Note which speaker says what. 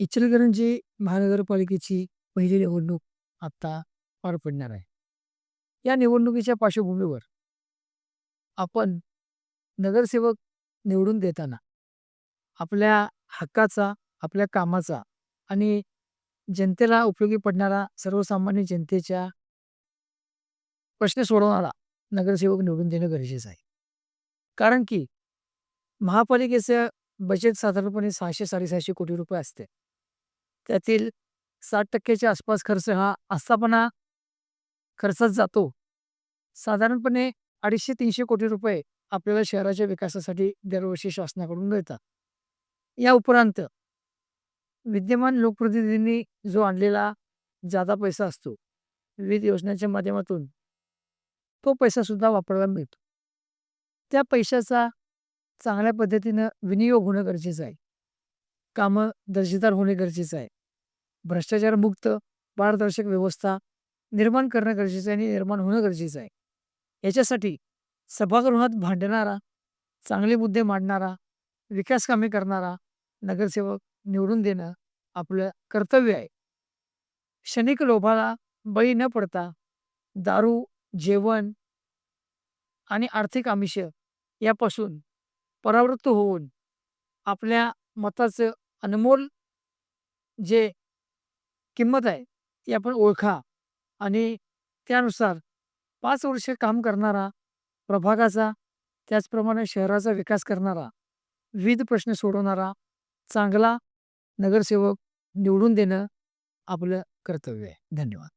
Speaker 1: इचलकरंजी महानगरपालिकेची पहिली निवडणूक आता पार पडणार आहे. या निवडणुकीच्या पार्श्वभूमीवर आपण नगरसेवक निवडून देताना आपल्या हक्काचा आपल्या कामाचा आणि जनतेला उपयोगी पडणारा सर्वसामान्य जनतेच्या प्रश्न सोडवणारा नगरसेवक निवडून देणं गरजेचं आहे. कारण की महापालिकेचं बजेट साधारणपणे सहाशे साडेसहाशे कोटी रुपये असते. त्यातील साठ टक्क्याच्या आसपास खर्च हा आस्थापना खर्चात जातो. साधारणपणे अडीचशे तीनशे कोटी रुपये आपल्याला शहराच्या विकासासाठी दरवर्षी शासनाकडून मिळतात. या उपरांत विद्यमान लोकप्रतिनिधींनी जो आणलेला जादा पैसा असतो विविध योजनांच्या माध्यमातून तो पैसा सुद्धा वापरायला मिळतो. त्या पैशाचा चांगल्या पद्धतीनं विनियोग होणं गरजेचं आहे. कामं दर्जेदार होणे गरजेचं आहे. भ्रष्टाचारमुक्त पारदर्शक व्यवस्था निर्माण करणं गरजेचं आहे आणि निर्माण होणं गरजेचं आहे. याच्यासाठी सभागृहात भांडणारा चांगले मुद्दे मांडणारा विकास कामे करणारा नगरसेवक निवडून देणं आपलं कर्तव्य आहे. क्षणिक लोभाला बळी न पडता दारू जेवण आणि आर्थिक आमिष यापासून परावृत्त होऊन आपल्या मताचं अनमोल जे किंमत आहे ती आपण ओळखा. आणि त्यानुसार पाच वर्ष काम करणारा प्रभागाचा त्याचप्रमाणे शहराचा विकास करणारा विविध प्रश्न सोडवणारा चांगला नगरसेवक निवडून देणं आपलं कर्तव्य आहे. धन्यवाद.